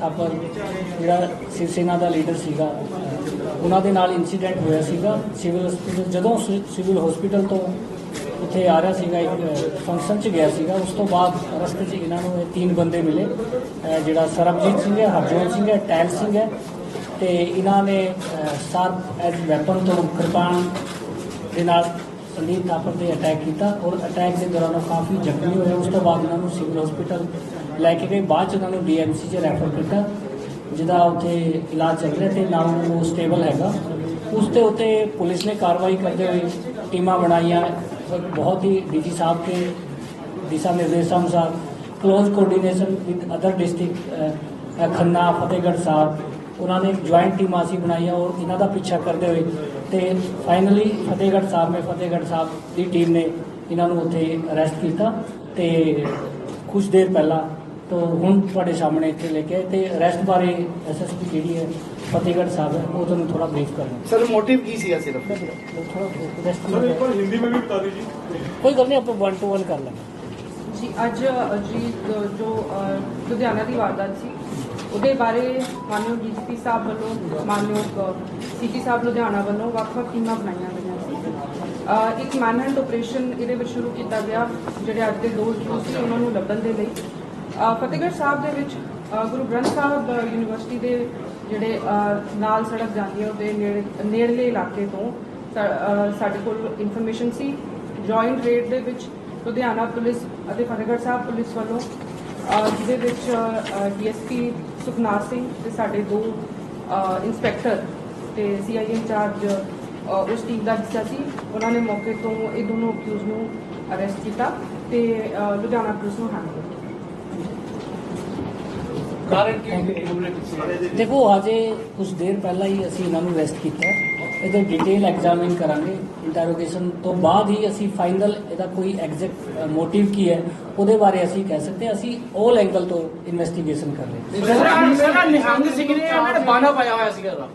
ਥਾਪਰ, ਜਿਹੜਾ ਸ਼ਿਵ ਸੈਨਾ ਦਾ ਲੀਡਰ ਸੀਗਾ। ਉਹਨਾਂ ਦੇ ਨਾਲ ਇਨਸੀਡੈਂਟ ਹੋਇਆ ਸੀਗਾ। ਸਿਵਲ ਹਸਪੀਟਲ ਜਦੋਂ ਸਿ- ਸਿਵਲ ਹਸਪੀਟਲ ਤੋਂ ਉੱਥੇ ਆ ਰਿਹਾ ਸੀਗਾ, ਇੱਕ ਫੰਕਸ਼ਨ 'ਚ ਗਿਆ ਸੀਗਾ। ਉਸ ਤੋਂ ਬਾਅਦ ਰਸਤੇ 'ਚ ਇਹਨਾਂ ਨੂੰ ਇਹ ਤਿੰਨ ਬੰਦੇ ਮਿਲੇ। ਜਿਹੜਾ ਸਰਬਜੀਤ ਸਿੰਘ ਹੈ, ਹਰਜੋਤ ਸਿੰਘ ਹੈ, ਟੈਲ ਸਿੰਘ ਹੈ ਤੇ ਇਹਨਾਂ ਨੇ ਸਾਰ ਐਜ ਵੈਪਨ ਤੋਂ ਕਿਰਪਾਨ ਦੇ ਨਾਲ ਸੰਦੀਪ ਥਾਪਰ ਤੇ ਅਟੈਕ ਕੀਤਾ ਔਰ ਅਟੈਕ ਦੇ ਦੌਰਾਨ ਉਹ ਕਾਫੀ ਜ਼ਖਮੀ ਹੋਏ। ਉਸ ਤੋਂ ਬਾਅਦ ਉਹਨਾਂ ਨੂੰ ਸਿਵਲ ਹਸਪੀਟਲ ਲੈ ਕੇ ਗਏ। ਬਾਅਦ ਚ ਉਹਨਾਂ ਨੂੰ ਡੀਐਮਸੀ 'ਚ ਰੈਫਰ ਕੀਤਾ, ਜਿਹਦਾ ਉੱਥੇ ਇਲਾਜ ਚੱਲ ਰਿਹਾ ਤੇ ਨਾਲ ਉਹ ਸਟੇਬਲ ਹੈਗਾ। ਉਸ ਦੇ ਉੱਤੇ ਪੁਲਿਸ ਨੇ ਕਾਰਵਾਈ ਕਰਦੇ ਹੋਏ ਟੀਮਾਂ ਬਣਾਈਆਂ। ਬਹੁਤ ਹੀ ਡੀਜੀ ਸਾਹਿਬ ਦੇ ਦਿਸ਼ਾ ਨਿਰਦੇਸ਼ਾਂ ਅਨੁਸਾਰ close coordination with other district Khanna, Fatehgarh Sahib, ਉਹਨਾਂ ਨੇ ਜੁਆਇੰਟ ਟੀਮਾਂ ਅਸੀਂ ਬਣਾਈਆਂ ਔਰ ਇਹਨਾਂ ਦਾ ਪਿੱਛਾ ਕਰਦੇ ਹੋਏ ਤੇ ਫਾਈਨਲੀ ਫਤਿਹਗੜ੍ਹ ਸਾਹਿਬ ਮੇ ਫਤਿਹਗੜ੍ਹ ਸਾਹਿਬ ਦੀ ਟੀਮ ਨੇ ਇਹਨਾਂ ਨੂੰ ਉੱਥੇ ਅਰੈਸਟ ਕੀਤਾ ਤੇ ਕੁਝ ਦੇਰ ਪਹਿਲਾਂ ਤੋਂ ਹੁਣ ਤੁਹਾਡੇ ਸਾਹਮਣੇ ਇੱਥੇ ਲੈ ਕੇ ਤੇ ਅਰੈਸਟ ਬਾਰੇ ਐਸਐਸਪੀ ਜਿਹੜੀ ਹੈ ਫਤਿਹਗੜ੍ਹ ਸਾਹਿਬ ਹੈ ਉਹ ਤੁਹਾਨੂੰ ਥੋੜਾ ਬਰੀਫ ਕਰਨਾ ਸਰ ਮੋਟਿਵ ਕੀ ਸੀ ਸਿਰਫ? ਕੋਈ ਗੱਲ ਨਹੀਂ ਆਪਾਂ 1 ਟੂ 1 ਕਰ ਲਾਂਗੇ। ਜੀ ਅੱਜ ਜੀ ਜੋ ਲੁਧਿਆਣਾ ਦੀ ਵਾਰਦਾਤ ਸੀ ਉਹਦੇ ਬਾਰੇ ਮਾਨਯੋਗ ਡੀਜੀਪੀ ਸਾਹਿਬ ਵੱਲੋਂ, ਮਾਨਯੋਗ ਸੀਪੀ ਸਾਹਿਬ ਲੁਧਿਆਣਾ ਵੱਲੋਂ ਵੱਖ-ਵੱਖ ਟੀਮਾਂ ਬਣਾਈਆਂ ਗਈਆਂ ਸੀ। ਇੱਕ ਮੈਨਹੰਟ ਆਪਰੇਸ਼ਨ ਇਹਦੇ ਵਿੱਚ ਸ਼ੁਰੂ ਕੀਤਾ ਗਿਆ, ਜਿਹੜੇ ਅੱਜ ਦੇ ਦੋ ਜੂਸ ਸੀ, ਉਹਨਾਂ ਨੂੰ ਲੱਭਣ ਦੇ ਲਈ। ਫਤਿਹਗੜ੍ਹ ਸਾਹਿਬ ਦੇ ਵਿੱਚ ਗੁਰੂ ਗ੍ਰੰਥ ਸਾਹਿਬ ਯੂਨੀਵਰਸਿਟੀ ਦੇ ਜਿਹੜੇ ਨਾਲ ਸੜਕ ਜਾਂਦੀ ਹੈ, ਉਹਦੇ ਨੇੜੇ, ਨੇੜਲੇ ਇਲਾਕੇ ਤੋਂ ਸਾਡੇ ਕੋਲ ਇਨਫੋਰਮੇਸ਼ਨ ਸੀ। ਜੁਆਇੰਟ ਰੇਡ ਦੇ ਵਿੱਚ ਲੁਧਿਆਣਾ ਪੁਲਿਸ ਅਤੇ ਫਤਿਹਗੜ੍ਹ ਸਾਹਿਬ ਪੁਲਿਸ ਵੱਲੋਂ ਜਿਹਦੇ ਵਿੱਚ ਡੀਐਸਪੀ ਸੁਖਨਾਰ ਸਿੰਘ ਤੇ ਸਾਡੇ ਦੋ ਅ, ਇੰਸਪੈਕਟਰ ਤੇ ਸੀਆਈਏ ਇੰਚਾਰਜ ਉਸ ਟੀਮ ਦਾ ਹਿੱਸਾ ਸੀ। ਉਹਨਾਂ ਨੇ ਮੌਕੇ ਤੋਂ ਇਹ ਦੋਨੋਂ ਅਕਿਊਜ਼ ਨੂੰ ਅਰੈਸਟ ਕੀਤਾ ਤੇ ਲੁਧਿਆਣਾ ਪੁਲਿਸ ਨੂੰ ਹੈਂਡ ਕੀਤਾ ਦੇਖੋ ਅਜੇ ਕੁਝ ਦੇਰ ਪਹਿਲਾਂ ਹੀ ਅਸੀਂ ਇਹਨਾਂ ਨੂੰ ਅਰੈਸਟ ਕੀਤਾ। ਇਹਦੇ ਡਿਟੇਲ ਐਗਜ਼ਾਮਿਨ ਕਰਾਂਗੇ। ਇੰਟਰੋਗੇਸ਼ਨ ਤੋਂ ਬਾਅਦ ਹੀ ਅਸੀਂ ਫਾਈਨਲ ਇਹਦਾ ਕੋਈ ਐਗਜ਼ੈਕਟ ਮੋਟਿਵ ਕੀ ਹੈ, ਉਹਦੇ ਬਾਰੇ ਅਸੀਂ ਕਹਿ ਸਕਦੇ ਹਾਂ। ਅਸੀਂ 올 ਐਂਗਲ ਤੋਂ ਇਨਵੈਸਟੀਗੇਸ਼ਨ ਕਰ ਰਹੇ ਹਾਂ। ਨਿਹੰਗ ਸਿੰਘ ਨੇ ਇਹਨਾਂ ਨੇ ਬਾਣਾ ਪਾਇਆ ਹੋਇਆ ਸੀਗਾ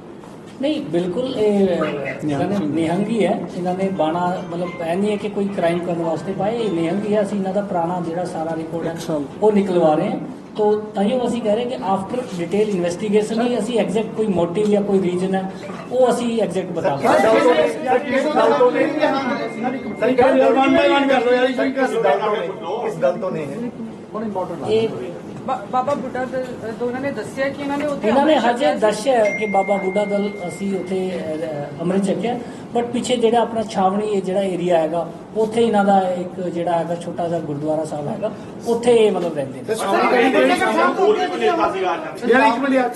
ਨਹੀਂ ਬਿਲਕੁਲ ਇਹ ਇਹਨਾਂ ਨੇ ਨਿਹੰਗ ਹੀ। ਹੈ ਇਹਨਾਂ ਨੇ ਬਾਣਾ ਮਤਲਬ ਇਹ ਨਹੀਂ ਹੈ ਕਿ ਕੋਈ ਕ੍ਰਾਈਮ ਕਰਨ ਵਾਸਤੇ ਪਾਏ। ਇਹ ਨਿਹੰਗ ਹੀ ਹੈ ਅਸੀਂ ਇਹਨਾਂ ਦਾ ਪੁਰਾਣਾ ਜਿਹੜਾ ਸਾਰਾ ਰਿਕਾਰਡ ਹੈ ਉਹ ਨਿਕਲਵਾ ਰਹੇ ਹਾਂ। ਤੋ ਤਾਈਓ ਅਸੀਂ ਕਹਿ ਰਹੇ ਕਿ ਆਫਟਰ ਡਿਟੇਲ ਇਨਵੈਸਟੀਗੇਸ਼ਨ ਹੀ ਅਸੀਂ ਐਗਜ਼ੈਕਟ ਕੋਈ ਮੋਟਿਵ ਜਾਂ ਕੋਈ ਰੀਜਨ ਹੈ ਉਹ ਅਸੀਂ ਐਗਜ਼ੈਕਟ ਬਤਾਵਾਂਗੇ ਵਨ ਬਾਈ ਵਨ ਕਰ ਲੋ ਯਾਰ ਜੀ ਕਿਸ ਦਲ ਤੋਂ ਨੇ ਕਿਸ ਦਲ ਤੋਂ ਨੇ ਇਹ ਬਾਬਾ ਬੁੱਢਾ ਦੇ ਤੋਂ ਉਹਨਾਂ ਨੇ ਦੱਸਿਆ ਕਿ ਇਹਨਾਂ ਨੇ ਉੱਥੇ ਇਹਨਾਂ ਨੇ ਹਜੇ। ਦੱਸਿਆ ਕਿ ਬਾਬਾ ਬੁੱਢਾ ਦਲ ਅਸੀਂ ਉੱਥੇ ਅੰਮ੍ਰਿਤ ਛਕਿਆ। ਬਟ ਪਿੱਛੇ ਜਿਹੜਾ ਆਪਣਾ ਛਾਵਣੀ ਇਹ ਜਿਹੜਾ ਏਰੀਆ ਹੈਗਾ ਉੱਥੇ ਇਹਨਾਂ ਦਾ ਇੱਕ ਜਿਹੜਾ ਹੈਗਾ ਛੋਟਾ ਜਿਹਾ ਗੁਰਦੁਆਰਾ ਸਾਹਿਬ ਹੈਗਾ ਉੱਥੇ ਇਹ ਮਤਲਬ ਰਹਿੰਦੇ ਨੇ। ਛਾਉਣੀ ਕਿਹੜੀ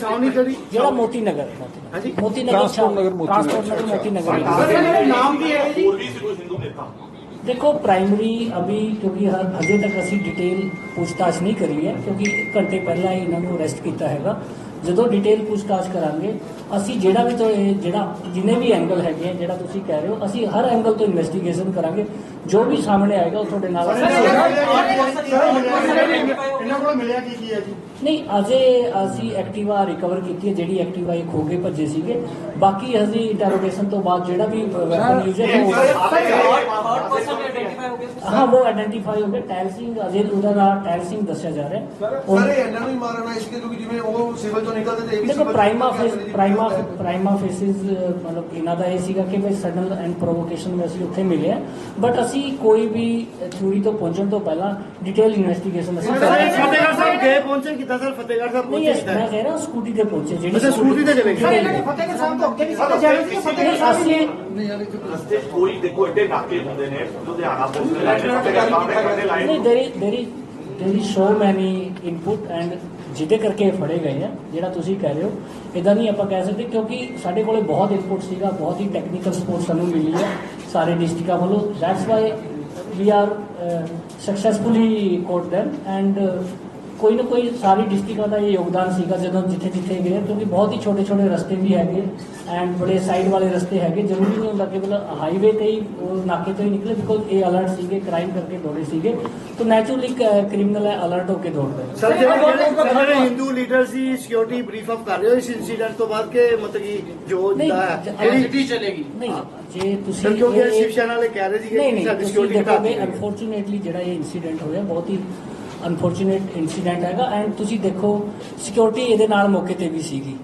ਛਾਉਣੀ ਕਿਹੜੀ ਜਿਹੜਾ ਮੋਤੀ ਨਗਰ ਮੋਤੀ ਨਗਰ। ਹਾਂਜੀ। ਮੋਤੀ ਨਗਰ ਟਰਾਂਸਪੋਰਟ ਨਗਰ ਮੋਤੀ ਨਗਰ। ਮੋਤੀ ਨਗਰ। ਸਰ ਨਾਮ ਕੀ ਹੈ ਜੀ? देखो प्राइमरी अभी क्योंकि ह- हजे तक ਅਸੀਂ ਡਿਟੇਲ ਪੁੱਛਤਾਛ ਨਹੀਂ ਕਰੀ ਹੈ ਕਿਉਂਕਿ ਇੱਕ ਘੰਟੇ ਪਹਿਲਾਂ ਹੀ ਇਹਨਾਂ ਨੂੰ ਅਰੈਸਟ ਕੀਤਾ ਹੈਗਾ ਜਦੋਂ ਡਿਟੇਲ ਪੁੱਛਤਾਛ ਕਰਾਂਗੇ ਅਸੀਂ ਜਿਹੜਾ ਵੀ ਤੋਂ ਇਹ ਜਿਹੜਾ ਜਿੰਨੇ ਵੀ ਐਂਗਲ ਹੈਗੇ ਆ ਜਿਹੜਾ ਤੁਸੀਂ ਕਹਿ ਰਹੇ ਹੋ ਅਸੀਂ ਹਰ ਐਂਗਲ ਤੋਂ ਇਨਵੈਸਟੀਗੇਸ਼ਨ ਕਰਾਂਗੇ। ਜੋ ਵੀ ਸਾਹਮਣੇ ਆਏਗਾ ਉਹ ਤੁਹਾਡੇ ਨਾਲ ਇਹਨਾਂ ਕੋਲ ਮਿਲਿਆ ਕੀ ਕੀ ਹੈ ਜੀ? ਨਹੀਂ ਅਜੇ ਅਸੀਂ ਐਕਟਿਵਾ ਰਿਕਵਰ ਕੀਤੀ ਹੈ ਜਿਹੜੀ ਐਕਟਿਵਾ ਇਹ ਖੋ ਕੇ ਭੱਜੇ ਸੀਗੇ। ਬਾਕੀ ਹਜੇ ਇੰਟਰੋਗੇਸ਼ਨ ਤੋਂ ਬਾਅਦ ਜਿਹੜਾ ਵੀ ਵੈਪਨ ਯੂਜ਼ ਹੈ ਉਹ ਹਾਂ ਉਹ ਆਇਡੈਂਟੀਫਾਈ ਹੋ ਗਏ। ਟੈਲ ਸਿੰਘ ਅਜੇ ਉਹਦਾ ਨਾਮ ਟੈਲ ਸਿੰਘ ਦੱਸਿਆ ਜਾ ਰਿਹਾ। ਹੈ ਉਹ- ਸਾਰੇ ਇਹਨਾਂ ਨੂੰ ਹੀ ਮਾਰਨਾ ਇਸ ਕਿਉਂਕਿ ਜਿਵੇਂ ਉਹ ਸਿਵਲ ਤੋਂ ਨਿਕਲਦੇ ਤੇ ਇਹ ਵੀ ਦੇਖੋ ਸਿਵਲ ਪ੍ਰਾਈਮਾ ਤੋਂ ਫੇਸ ਨਿਕਲਦੇ। ਪ੍ਰਾਈਮਾ ਪ੍ਰਾਈਮਾ ਫੇਸਿਸ ਮਤਲਬ ਇਹਨਾਂ ਦਾ ਇਹ ਸੀਗਾ ਕਿ ਵੀ ਸਡਨ ਐਂਡ ਪ੍ਰੋਵੋਕੇਸ਼ਨ ਵਿੱਚ ਅਸੀਂ ਉੱਥੇ ਮਿਲੇ ਆ ਬਟ ਅਸੀਂ ਕੋਈ ਵੀ ਥਿਊਰੀ ਤੋਂ ਪਹੁੰਚਣ ਤੋਂ ਪਹਿਲਾਂ ਡਿਟੇਲ ਇਨਵੈਸਟੀਗੇਸ਼ਨ ਅਸੀਂ। ਫਤਿਹਗੜ੍ਹ ਸਾਹਿਬ ਗਏ ਪਹੁੰਚੇ ਕਿੱਦਾਂ ਸਰ? ਫਤਿਹਗੜ੍ਹ ਸਾਹਿਬ ਪਹੁੰਚੇ ਇਹ ਮੈਂ ਕਹਿ ਰਿਹਾ ਸਕੂਟੀ ਤੇ ਪਹੁੰਚੇ ਜਿਹੜੀ ਸਕੂਟੀ ਤੇ ਚਲੇ ਗਏ। ਤੇ ਫਤਿਹਗੜ੍ਹ ਸਾਹਿਬ ਤੋਂ ਅੱਗੇ ਵੀ ਸਾਡੇ ਜਾ ਰਹੇ ਸੀ ਨਹੀਂ, ਅਸੀਂ ਰਸਤੇ ਕੋਈ ਦੇਖੋ ਐਡੇ ਨਾਕੇ ਹੁੰਦੇ ਨੇ ਲੁਧਿਆਣਾ ਪੁਲਿਸ ਦੇ ਲਾਈਨ ਫਤਿਹਗੜ੍ਹ ਸਾਹਿਬ ਦੇ ਲਾਈਨ ਨਹੀਂ ਦੇਰੀ ਦੇਰੀ ਦੇਰੀ ਸੋ ਮੈਨੀ ਇਨਪੁਟ ਐਂਡ ਜਿਹਦੇ ਕਰਕੇ ਇਹ ਫੜੇ ਗਏ ਆ, ਜਿਹੜਾ ਤੁਸੀਂ ਕਹਿ ਰਹੇ ਹੋ। ਇਦਾਂ ਨਹੀਂ ਆਪਾਂ ਕਹਿ ਸਕਦੇ ਕਿਉਂਕਿ ਸਾਡੇ ਕੋਲੇ ਬਹੁਤ ਇਨਪੁਟ ਸੀਗਾ, ਬਹੁਤ ਹੀ ਟੈਕਨੀਕਲ ਸਪੋਰਟ ਸਾਨੂੰ ਮਿਲੀ ਹੈ ਸਾਰੇ ਡਿਸਟ੍ਰਿਕਟਾਂ ਵੱਲੋਂ। That's why we are successfully caught them and ਕੋਈ ਨਾ ਕੋਈ ਸਾਰੀ ਡਿਸਟ੍ਰਿਕਟਾਂ ਦਾ ਇਹ ਯੋਗਦਾਨ ਸੀਗਾ ਜਦੋਂ ਜਿੱਥੇ ਜਿੱਥੇ ਗਏ ਕਿਉਂਕਿ ਬਹੁਤ ਹੀ ਛੋਟੇ ਛੋਟੇ ਰਸਤੇ ਵੀ ਹੈਗੇ ਐਂਡ ਬੜੇ ਸਾਈਡ ਵਾਲੇ ਰਸਤੇ ਹੈਗੇ। ਜ਼ਰੂਰੀ ਨਹੀਂ ਹੁੰਦਾ ਕਿ ਮਤਲਬ ਹਾਈਵੇ ਤੇ ਹੀ ਉਹ ਨਾਕੇ ਤੋਂ ਹੀ ਨਿਕਲੇ ਬਿਕੋਜ਼ ਇਹ ਅਲਰਟ ਸੀਗੇ ਕ੍ਰਾਈਮ ਕਰਕੇ ਦੌੜੇ ਸੀਗੇ। ਤਾਂ ਨੈਚੁਰਲੀ ਕ੍ਰਿਮੀਨਲ ਹੈ ਅਲਰਟ ਹੋ ਕੇ ਦੌੜਦੇ ਨੇ। ਸਰ ਜਿਹੜੇ ਜਿਹੜੇ- ਜਿਹੜੇ ਹਿੰਦੂ ਲੀਡਰ ਸੀ ਸਿਕਿਉਰਿਟੀ ਬਰੀਫ ਅਪ ਕਰ ਰਹੇ ਹੋ ਇਸ ਇਨਸੀਡੈਂਟ ਤੋਂ ਬਾਅਦ ਕਿ ਮਤਲਬ ਕਿ ਜੋ ਨਹੀਂ, ਜਿੱਦਾਂ ਹੈ? ਜ- ਜਿਹੜੀ ਜਿਹੜੀ ਚਲੇਗੀ। ਨਹੀਂ ਜੇ ਤੁਸੀਂ ਸਰ ਕਿਉਂਕਿ ਇਹ- ਸ਼ਿਵ ਸੈਨਾ ਵਾਲੇ ਕਹਿ ਰਹੇ ਸੀਗੇ ਨਹੀਂ ਕਿ ਨਹੀਂ ਸਾਡੀ ਤੁਸੀਂ ਸਿਕਿਉਰਿਟੀ ਦੇਖੋਗੇ ਘਟਾਤੀ ਹੈ ਅਨਫੋਰਚੂਨੇਟਲੀ ਜਿਹੜਾ ਇਹ ਇਨਸੀਡੈਂਟ ਹੋਇਆ ਬਹੁਤ ਹੀ ਅਨਫੋਰਚੂਨੇਟ ਇਨਸੀਡੈਂਟ ਹੈਗਾ ਐਂਡ ਤੁਸੀਂ ਦੇਖੋ ਸਿਕਿਉਰਿਟੀ ਇਹਦੇ ਨਾਲ ਮੌਕੇ ਤੇ ਵੀ ਸੀਗੀ।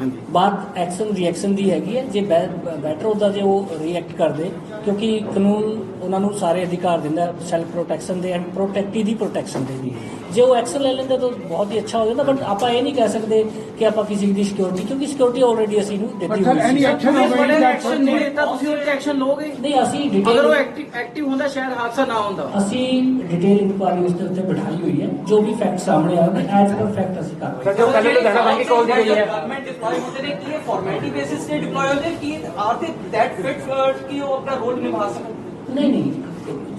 ਹਾਂਜੀ। ਬਾਅਦ ਐਕਸ਼ਨ ਰਿਐਕਸ਼ਨ ਦੀ ਹੈਗੀ ਹੈ ਜੇ ਬੈਟਰ ਹੁੰਦਾ ਜੇ ਉਹ ਰਿਐਕਟ ਕਰਦੇ ਕਿਉਂਕਿ ਕਾਨੂੰਨ ਉਹਨਾਂ ਨੂੰ ਸਾਰੇ ਅਧਿਕਾਰ ਦਿੰਦਾ ਸੈਲਫ ਪ੍ਰੋਟੈਕਸ਼ਨ ਦੇ ਐਂਡ ਪ੍ਰੋਟੈਕਟੀ ਦੀ ਪ੍ਰੋਟੈਕਸ਼ਨ ਦੇ ਵੀ। ਜੇ ਉਹ ਐਕਸ਼ਨ ਲੈ ਲੈਂਦੇ ਤਾਂ ਬਹੁਤ ਹੀ ਅੱਛਾ ਹੋ ਜਾਂਦਾ ਬਟ ਆਪਾਂ ਇਹ ਨਹੀਂ ਕਹਿ ਸਕਦੇ ਕਿ ਆਪਾਂ ਕਿਸੇ ਦੀ ਸਿਕਿਉਰਿਟੀ ਕਿਉਂਕਿ ਸਿਕਿਉਰਿਟੀ ਆਲਰੇਡੀ ਅਸੀਂ ਨੂੰ ਦਿੱਤੀ ਹੋਈ ਸੀ। ਐਕਸ਼ਨ ਐਕਸ਼ਨ ਨਹੀਂ ਲਿੱਤਾ ਤੁਸੀਂ ਉਹ ਐਕਸ਼ਨ ਲੋਗੇ ਨਹੀਂ ਅਸੀਂ ਅਗਰ ਉਹ ਡਿਟੇਲ ਐਕਟਿਵ ਐਕਟਿਵ ਹੁੰਦਾ ਸ਼ਾਇਦ ਹਾਦਸਾ ਨਾ ਹੁੰਦਾ। ਅਸੀਂ ਡਿਟੇਲ ਇਨਕੁਆਰੀ ਉਸ ਦੇ ਉੱਤੇ ਬਿਠਾਈ ਹੋਈ ਹੈ ਜੋ ਵੀ ਫੈਕਟ ਸਾਹਮਣੇ ਆਉਣਗੇ ਐਜ਼ ਪਰ ਫੈਕਟ ਅਸੀਂ ਕਾਰਵਾਈ ਜੋ ਕੱਲ੍ਹ ਲੁਧਿਆਣਾ ਬੰਦੀ ਕਾਲ ਦੀ ਗਈ ਹੈ। ਗਵਰਨਮੈਂਟ ਡਿਪਲੋਏ ਹੁੰਦੇ ਨੇ ਕਿ ਇਹ ਫਾਰਮੈਲਿਟੀ ਬੇਸਿਸ ਤੇ ਡਿਪਲੋਏ ਹੁੰਦੇ ਕਿ ਆਰ ਦੇ ਦੈਟ ਫਿਟ ਕਿ ਉਹ ਆਪਣਾ ਰੋਲ ਨਿਭਾ ਸਕਣ? ਨਹੀਂ ਨਹੀਂ।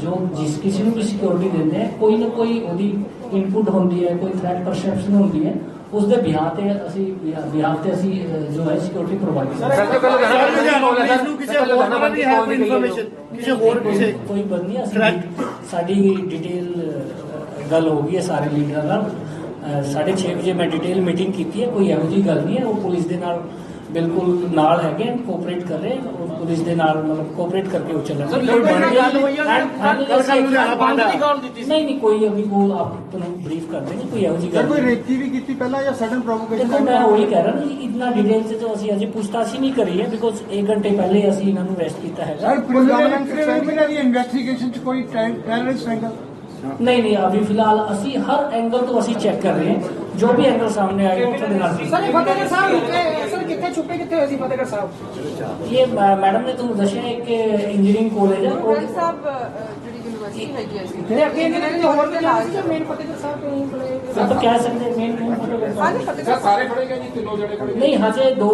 ਜੋ ਜਿਸ ਕਿਸੇ ਨੂੰ ਵੀ ਸਿਕਿਉਰਿਟੀ ਦਿੰਦੇ ਆ ਕੋਈ ਨਾ ਕੋਈ ਉਹਦੀ ਇਨਪੁਟ ਹੁੰਦੀ ਹੈ ਕੋਈ ਥ੍ਰੈਟ ਪਰਸੈਪਸ਼ਨ ਹੁੰਦੀ ਹੈ ਉਸ ਦੇ ਬਿਹਾਰ ਤੇ ਅਸੀਂ ਬਿਹਾਰ ਤੇ ਅਸੀਂ ਜੋ ਹੈ ਸਿਕਿਉਰਿਟੀ ਪ੍ਰੋਵਾਈਡ ਕਰਦੇ ਹਾਂ ਸਰ ਲੁਧਿਆਣਾ ਪੁਲਿਸ ਨੂੰ ਕਿਸੇ ਹੋਰ ਤਰ੍ਹਾਂ ਦੀ ਹੈ ਕੋਈ ਇਨਫੋਰਮੇਸ਼ਨ ਕਿਸੇ ਹੋਰ ਕਿਸੇ ਕੋਈ ਬੰਦ ਨਹੀਂ ਅਸੀਂ Correct. ਸਾਡੀ ਡਿਟੇਲ ਗੱਲ ਹੋ ਗਈ ਹੈ ਸਾਰੇ ਲੀਡਰਾਂ ਨਾਲ ਅਹ, ਸਾਢੇ 6 ਵਜੇ ਮੈਂ ਡਿਟੇਲ ਮੀਟਿੰਗ ਕੀਤੀ ਹੈ ਕੋਈ ਇਹੋ ਜਿਹੀ ਗੱਲ ਨਹੀਂ ਹੈ ਉਹ ਪੁਲਿਸ ਦੇ ਨਾਲ ਬਿਲਕੁਲ ਨਾਲ ਹੈਗੇ ਕੋਆਪਰੇਟ ਕਰ ਰਹੇ। ਉਹ ਪੁਲਿਸ ਦੇ ਨਾਲ ਮਤਲਬ ਕੋਆਪਰੇਟ ਕਰਕੇ ਉਹ ਚੱਲਣ ਸਰ, ਕੋਈ ਬਣ ਗੱਲ ਹੋਈ ਹੈ ਨਹੀਂ ਨਹੀਂ ਕੋਈ ਅਭੀ ਕੋਲ ਆਪ ਤੁਹਾਨੂੰ ਬਰੀਫ ਕਰ ਦੇंगे ਕੋਈ ਇਹੋ ਜਿਹੀ ਗੱਲ ਕੋਈ ਨਹੀਂ। ਰੇਕੀ ਵੀ ਕੀਤੀ ਪਹਿਲਾਂ ਜਾਂ ਸਡਨ ਪ੍ਰੋਵੋਕੇਸ਼ਨ ਦੇਖੋ ਮੈਂ ਉਹੀ ਕਹਿ ਰਿਹਾ ਨਾ ਜੀ ਇਤਨਾ ਡਿਟੇਲ ਚ ਜੋ ਅਸੀਂ ਅਜੇ ਪੁੱਛਤਾਛ ਹੀ ਨਹੀਂ ਕਰੀ ਹੈ ਬਿਕੋਜ਼ 1 ਘੰਟੇ ਪਹਿਲੇ ਅਸੀਂ ਇਹਨਾਂ ਨੂੰ ਅਰੈਸਟ ਕੀਤਾ ਹੈਗਾ। ਸਰ ਪ੍ਰੀਲਿਮਿਨਰੀ ਇਨਵੈਸਟੀਗੇਸ਼ਨ ਚ ਕੋਈ ਟੈਰਰਿਸਟ ਐਂਗਲ ਨਹੀਂ ਨਹੀਂ ਅਭੀ ਫਿਲਹਾਲ ਅਸੀਂ ਹਰ ਐਂਗਲ ਤੋਂ ਅਸੀਂ ਚੈੱਕ ਕਰ ਰਹੇ ਹਾਂ ਜੋ ਵੀ ਐਂਗਲ ਸਾਹਮਣੇ ਆਏਗਾ ਉਹ ਤੁਹਾਡੇ ਨਾਲ ਸਰ ਫਤਿਹਗੜ੍ਹ ਸਾਹਿਬ ਕਿੱਥੇ ਛੁਪੇ ਕਿੱਥੇ ਹੋਏ ਸੀ ਫਤਿਹਗੜ੍ਹ ਸਾਹਿਬ? ਇਹ ਮੈਡਮ ਨੇ ਤੁਹਾਨੂੰ ਦੱਸਿਆ ਇੱਕ ਇੰਜੀਨੀਅਰਿੰਗ ਕਾਲਜ ਹੈ ਉਹ ਸਾਹਿਬ ਜਿਹੜੀ ਯੂਨੀਵਰਸਿਟੀ ਹੈਗੀ ਹੈ ਸੀ ਤੇ ਅੱਗੇ ਇਹਨਾਂ ਦੇ ਹੋਰ ਵੀ ਨਾਲ ਸੀ ਮੇਨ ਫਤਿਹਗੜ੍ਹ ਸਾਹਿਬ ਤੋਂ ਹੀ ਕੋਲੇ ਆਪਾਂ ਕਹਿ ਸਕਦੇ ਮੇਨ ਮੇਨ ਫੋਟੋ ਹਾਂਜੀ ਫਤਿਹਗੜ੍ਹ ਸਾਰੇ ਖੜੇ ਗਏ ਜੀ? ਤਿੰਨੋਂ ਜਣੇ ਖੜੇ ਨਹੀਂ ਹਜੇ ਦੋ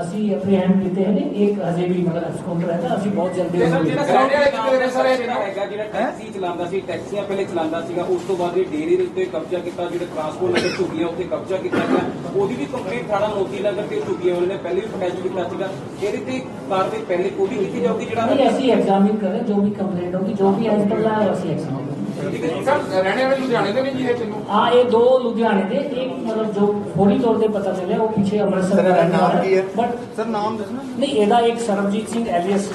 ਅਸੀਂ ਐਪਰੀਹੈਂਡ ਕੀਤੇ ਹਨ ਇੱਕ ਹਜੇ ਵੀ ਮਤਲਬ ਐਬਸਕਾਊਂਟਰ ਹੈਗਾ ਅਸੀਂ ਬਹੁਤ ਜਲਦੀ ਸਰ ਉਹਨੂੰ- ਜਿਹੜਾ ਰਹਿਣੇ ਵਾਲੇ ਕਿਤੇ ਨੇ ਸਰ? ਇਹ? ਜਿਹੜਾ ਹੈਗਾ ਜਿਹੜਾ ਟੈਕਸੀ ਚਲਾਉਂਦਾ ਸੀ ਟੈਕਸੀਆਂ ਪਹਿਲੇ ਚਲਾਉਂਦਾ ਸੀਗਾ। ਉਸ ਤੋਂ ਬਾਅਦ ਇਹ ਡੇਰੀ ਦੇ ਉੱਤੇ ਕਬਜ਼ਾ ਕੀਤਾ ਜਿਹੜੇ ਟਰਾਂਸਪੋਰਟ ਨਗਰ ਝੁੱਗੀਆਂ ਉੱਤੇ ਕਬਜ਼ਾ ਕੀਤਾ ਗਿਆ। ਉਹਦੀ ਵੀ ਕੰਪਲੀਟ ਥਾਣਾ ਮੋਤੀ ਨਗਰ ਤੇ ਝੁੱਗੀਆਂ ਉਹਨਾਂ ਨੇ ਪਹਿਲੇ ਵੀ ਅਟੈਚ ਕੀਤਾ ਸੀਗਾ। ਇਹਦੇ ਤੇ ਕਾਰਵਾਈ ਪਹਿਲੇ ਕੋਈ ਵੀ ਕੀਤੀ ਜਾਊਗੀ ਜਿਹੜਾ ਨਹੀਂ ਅਸੀਂ ਐਗਜ਼ਾਮਿਨ ਕਰ ਰਹੇ ਹਾਂ, ਜੋ ਵੀ ਕੰਪਲੇਂਟ ਹੋਗੀ ਜੋ ਵੀ ਐਜ਼ ਪਰ ਲਾਇਆ ਅਸੀਂ ਐਕਸ਼ਨ ਸਰ ਰਹਿਣੇ ਵਾਲੇ ਲੁਧਿਆਣੇ ਦੇ ਨੇ ਜੀ ਇਹ ਤਿੰਨੋਂ? ਹਾਂ ਇਹ ਦੋ ਲੁਧਿਆਣੇ ਦੇ ਇੱਕ ਮਤਲਬ ਜੋ ਫੌਰੀ ਤੌਰ ਤੇ ਪਤਾ ਚੱਲਿਆ ਉਹ ਪਿੱਛੇ ਅੰਮ੍ਰਿਤਸਰ ਦਾ ਰਹਿਣ ਵਾਲਾ ਹੈ? ਬਟ ਸਰ ਨਾਮ ਦੱਸਣਾ। ਨਹੀਂ ਇਹਦਾ ਇੱਕ ਸਰਬਜੀਤ ਸਿੰਘ ਐਲੀਅਸ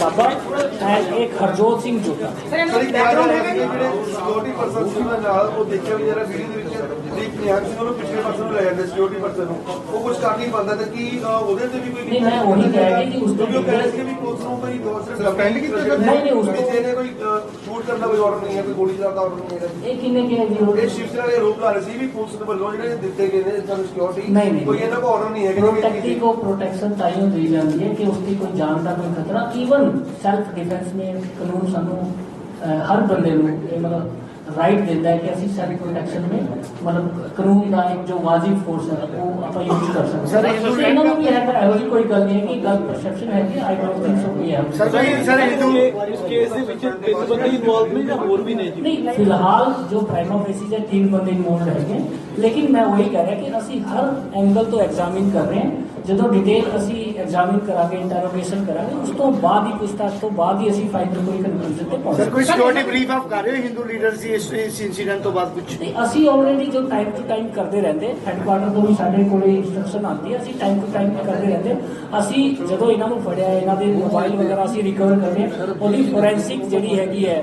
ਬਾਬਾ ਐਂਡ ਇੱਕ ਹਰਜੋਤ ਸਿੰਘ ਜੋਤਾ ਸਰ ਇਹਨਾਂ ਦਾ ਬੈਕਗ੍ਰਾਉਂਡ ਹੈਗਾ ਜਿਹੜੇ ਸਿਕਿਉਰਿਟੀ ਪਰਸਨ ਸੀ ਨਾਲ ਉਹ ਦੇਖਿਆ ਵੀ ਜਿਹੜਾ ਵੀਡੀਓ ਦੇ ਵਿੱਚ। ਦੀ ਪੰਜਾਬ ਸਿੰਘ ਨੂੰ ਪਿਛਲੇ ਪਰਸਨ ਨੂੰ ਲੈ ਜਾਂਦੇ ਸਿਕਿਉਰਿਟੀ ਪਰਸਨ ਨੂੰ। ਉਹ ਕੁਝ ਕਰ ਨਹੀਂ ਪਾਉਂਦਾ ਤਾਂ ਕੀ ਉਹਦੇ ਤੇ ਵੀ ਕੋਈ ਨਹੀਂ ਮੈਂ ਉਹੀ ਕਹਿ ਰਿਹਾ ਕਿ ਉਸ ਤੋਂ ਵੀ ਕਹਿ ਰਿਹਾ ਕਿ ਪੁਲਿਸ ਨੂੰ ਕੋਈ ਦੋਸਤ ਸਸਪੈਂਡ ਕੀਤਾ ਨਹੀਂ ਨਹੀਂ ਉਸ ਤੋਂ ਇਹਨੇ ਕੋਈ ਸ਼ੂਟ ਕਰਨ ਦਾ ਕੋਈ ਆਰਡਰ ਨਹੀਂ ਹੈ ਕੋਈ ਗੋਲੀ ਚਲਾਉਣ ਦਾ ਆਰਡਰ ਨਹੀਂ ਹੈ। ਇਹ ਕਿੰਨੇ ਕਿਹਾ ਜੀ ਉਹ? ਇਹ ਸ਼ਿਵਸਰਾ ਦੇ ਰੋਕ ਲਾ ਰਹੀ ਵੀ ਪੁਲਿਸ ਦੇ ਵੱਲੋਂ ਜਿਹੜੇ ਦਿੱਤੇ ਗਏ ਨੇ ਸਾਨੂੰ ਸਿਕਿਉਰਿਟੀ ਕੋਈ ਇਹਨਾਂ ਕੋ ਆਰਡਰ ਨਹੀਂ ਹੈ ਕਿ ਪ੍ਰੋਟੈਕਟੀ ਕੋ ਪ੍ਰੋਟੈਕਸ਼ਨ ਤਾਈਓ ਦੀ ਜਾਂਦੀ ਹੈ ਕਿ ਉਸ ਦੀ ਕੋਈ ਜਾਨ ਦਾ ਕੋਈ ਖਤਰਾ ਈਵਨ ਸੈਲਫ ਡਿਫੈਂਸ ਨੇ ਕਾਨੂੰਨ ਸਾਨੂੰ ਹਰ ਬੰਦੇ ਨੂੰ ਮਤਲਬ ਰਾਈਟ ਦਿੰਦਾ ਹੈ ਕਿ ਅਸੀਂ ਸੈਲਫ ਪ੍ਰੋਟੈਕਸ਼ਨ में ਮਤਲਬ ਕਾਨੂੰਨ ਦਾ ਇੱਕ ਜੋ ਵਾਜਿਬ ਫੋਰਸ ਹੈ ਉਹ ਆਪਾਂ ਯੂਜ਼ ਕਰ ਸਕਦੇ Sir, ਹਾਂ ਇਹ ਸੋ ਇਹਨਾਂ ਨੂੰ ਵੀ ਹੈ ਇਹੋ ਜਿਹੀ ਕੋਈ ਗੱਲ ਨਹੀਂ ਹੈ ਕਿ ਗਲਤ ਪਰਸੈਪਸ਼ਨ ਹੈ ਕਿ ਆਈ ਡੋਨਟ ਥਿੰਕ ਸੋ ਵੀ ਹੈ ਸਰ ਸਰ ਹਿੰਦੂ ਇਸ ਕੇਸ ਦੇ ਵਿੱਚ ਤਿੰਨ ਬੰਦੇ ਇਨਵੋਲਵ ਨੇ ਜਾਂ ਹੋਰ ਵੀ ਨੇ ਜੀ ਨਹੀਂ ਫਿਲਹਾਲ ਜੋ ਪ੍ਰਾਈਮਾ ਫੇਸਿਸ ਹੈ ਤਿੰਨ ਬੰਦੇ ਇਨਵੋਲਡ ਹੈਗੇ ਲੇਕਿਨ ਮੈਂ ਉਹੀ ਕਹਿ ਰਿਹਾ ਕਿ ਅਸੀਂ ਹਰ ਐਂਗਲ ਤੋਂ ਐਗਜ਼ਾਮਿਨ ਕਰ ਰਹੇ ਹਾਂ ਜਦੋਂ ਡਿਟੇਲ ਅਸੀਂ ਐਗਜ਼ਾਮਿਨ ਕਰਾਂਗੇ ਇੰਟਰੋਗੇਸ਼ਨ ਕਰਾਂਗੇ ਉਸ ਤੋਂ ਬਾਅਦ ਹੀ ਪੁੱਛਤਾਛ ਤੋਂ ਬਾਅਦ ਹੀ ਅਸੀਂ ਫਾਈਨਲ ਕੋਈ ਕਨਕਲੂਜਨ ਤੇ ਸਰ ਪਹੁੰਚਾਂਗੇ ਕੋਈ ਸਿਕਿਉਰਿਟੀ ਬਰੀਫ ਆਪ ਕਰ ਰਹੇ ਹੋ ਹਿੰਦੂ ਲੀਡਰਸ ਦੀ ਇਸ ਇਸ ਇਨਸੀਡੈਂਟ ਤੋਂ ਬਾਅਦ ਕੁਝ ਨਹੀਂ, ਅਸੀਂ ਆਲਰੇਡੀ ਜੋ ਟਾਈਮ ਟੂ ਟਾਈਮ ਕਰਦੇ ਰਹਿੰਦੇ ਹੈਡਕੁਆਟਰ ਤੋਂ ਵੀ ਸਾਡੇ ਕੋਲੇ ਇਨਸਟਰਕਸ਼ਨ ਆਉਂਦੀ ਹੈ ਅਸੀਂ ਟਾਈਮ ਟੂ ਟਾਈਮ ਕਰਦੇ ਰਹਿੰਦੇ। ਅਸੀਂ ਜਦੋਂ ਇਹਨਾਂ ਨੂੰ ਫੜਿਆ ਇਹਨਾਂ ਦੇ ਮੋਬਾਈਲ ਵਗੈਰਾ ਅਸੀਂ ਰਿਕਵਰ ਕਰਦੇ ਹਾਂ ਉਹਦੀ ਫੋਰੈਂਸਿਕ ਜਿਹੜੀ ਹੈਗੀ ਹੈ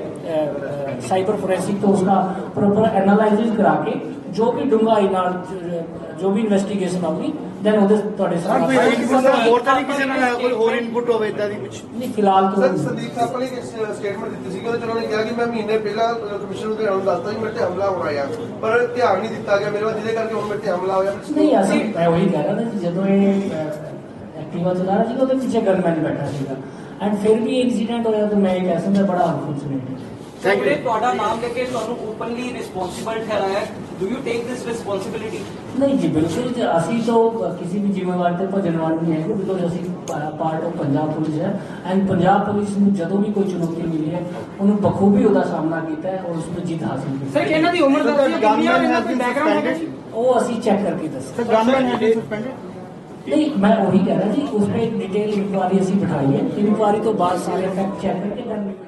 ਸਾਈਬਰ ਫੋਰੈਂਸਿਕ ਤੋਂ ਉਸਦਾ ਪ੍ਰੋਪਰ ਐਨਾਲਾਈਸਿਸ ਕਰਾ ਕੇ ਜੋ ਵੀ ਡੂੰਘਾਈ ਨਾਲ ਜ- ਵੀ ਇਨਵੈਸਟੀਗੇਸ਼ਨ ਆਊਗੀ ਦੈਨ ਉਹਦੇ ਤੁਹਾਡੇ ਸਰ ਸਾਹਮਣੇ ਕੋਈ ਹੋਰ ਤਾਂ ਨਹੀਂ ਕਿਸੇ ਨਾਲ ਕੋਈ ਹੋਰ ਇਨਪੁਟ ਹੋਵੇ ਇਦਾਂ ਦੀ ਕੁਝ ਨਹੀਂ ਫਿਲਹਾਲ ਸਰ ਤਾਂ ਸੰਦੀਪ ਸਾਹਿਬ ਨੇ ਇੱਕ ਸਟੇਟਮੈਂਟ ਦਿੱਤੀ ਸੀ ਕਿ ਉਹਨਾਂ ਨੇ ਕਿਹਾ ਕਿ ਮੈਂ ਮਹੀਨੇ ਪਹਿਲਾਂ ਕਮਿਸ਼ਨ ਨੂੰ ਨੂੰ ਦੱਸਤਾ ਕਿ ਮੇਰੇ ਤੇ ਹਮਲਾ ਹੋਣਾ ਆ ਪਰ ਧਿਆਨ ਨਹੀਂ ਦਿੱਤਾ ਗਿਆ ਮੇਰੇ ਵੱਲ ਜਿਹਦੇ ਕਰਕੇ ਹੁਣ ਮੇਰੇ ਤੇ ਹਮਲਾ ਹੋਇਆ। ਨਹੀਂ ਅਸੀਂ ਮੈਂ ਉਹੀ ਕਹਿ ਰਿਹਾ ਨਾ ਕਿ ਜਦੋਂ ਇਹ ਐਕਟਿਵਾ ਚਲਾ ਰਿਹਾ ਸੀ ਉਹਦੇ ਪਿੱਛੇ ਗਨਮੈਨ ਬੈਠਾ ਸੀਗਾ। ਐਂਡ ਫਿਰ ਵੀ ਇਨਸੀਡੈਂਟ ਹੋਇਆ ਤਾਂ ਮੈਂ ਇਹ ਕਹਿ ਸਕਦਾ ਬੜਾ ਅਨਫੋਰਚੂਨੇਟ ਹੈ। ਥੈਂਕ ਜਿਹੜੇ ਯੂ ਤੁਹਾਡਾ ਨਾਮ ਲੈ ਕੇ ਤੁਹਾਨੂੰ ਓਪਨਲੀ ਰਿਸਪੌਂਸਿਬਲ ਠਹਿਰਾਇਆ do you take this responsibility ਨਹੀਂ ਜੀ ਬਿਲਕੁਲ ਜੀ। ਅਸੀਂ ਤਾਂ ਕਿਸੇ ਵੀ ਜ਼ਿੰਮੇਵਾਰੀ ਤੇ ਭੱਜਣ ਵਾਲੇ ਨਹੀਂ ਹੈਗੇ ਬਿਕੋਜ਼ ਅਸੀਂ ਪਾਰਟ ਆਫ ਪੰਜਾਬ ਪੁਲਿਸ ਹੈ। ਐਂਡ ਪੰਜਾਬ ਪੁਲਿਸ ਨੂੰ ਜਦੋਂ ਵੀ ਕੋਈ ਚੁਣੌਤੀ ਮਿਲੀ ਹੈ ਉਹਨੂੰ ਬਖੂਬੀ ਉਹਦਾ ਸਾਹਮਣਾ ਕੀਤਾ ਹੈ ਔਰ ਉਸ ਵਿੱਚ ਜਿੱਤ ਹਾਸਿਲ ਕੀਤੀ ਸਰ ਇਹਨਾਂ ਦੀ ਉਮਰ ਦੱਸੀ ਹੈ ਕਿੰਨੀ ਹੈ ਇਹਨਾਂ ਦਾ ਬੈਕਗ੍ਰਾਉਂਡ ਹੈਗਾ? ਜੀ ਉਹ ਅਸੀਂ ਚੈੱਕ ਕਰਕੇ ਦੱਸ। ਸਰ ਗਨਮੈਨ ਹੈ ਸਸਪੈਂਡਡ ਨਹੀਂ ਮੈਂ ਉਹੀ ਕਹਿ ਰਿਹਾ ਜੀ ਉਸ ਤੇ ਡਿਟੇਲ ਇਨਕੁਆਰੀ ਅਸੀਂ ਬਿਠਾਈ ਹੈ। ਇਨਕੁਆਰੀ ਤੋਂ ਬਾਅਦ ਸਾਰੇ ਫੈਕਟ ਚੈੱਕ ਕਰਕੇ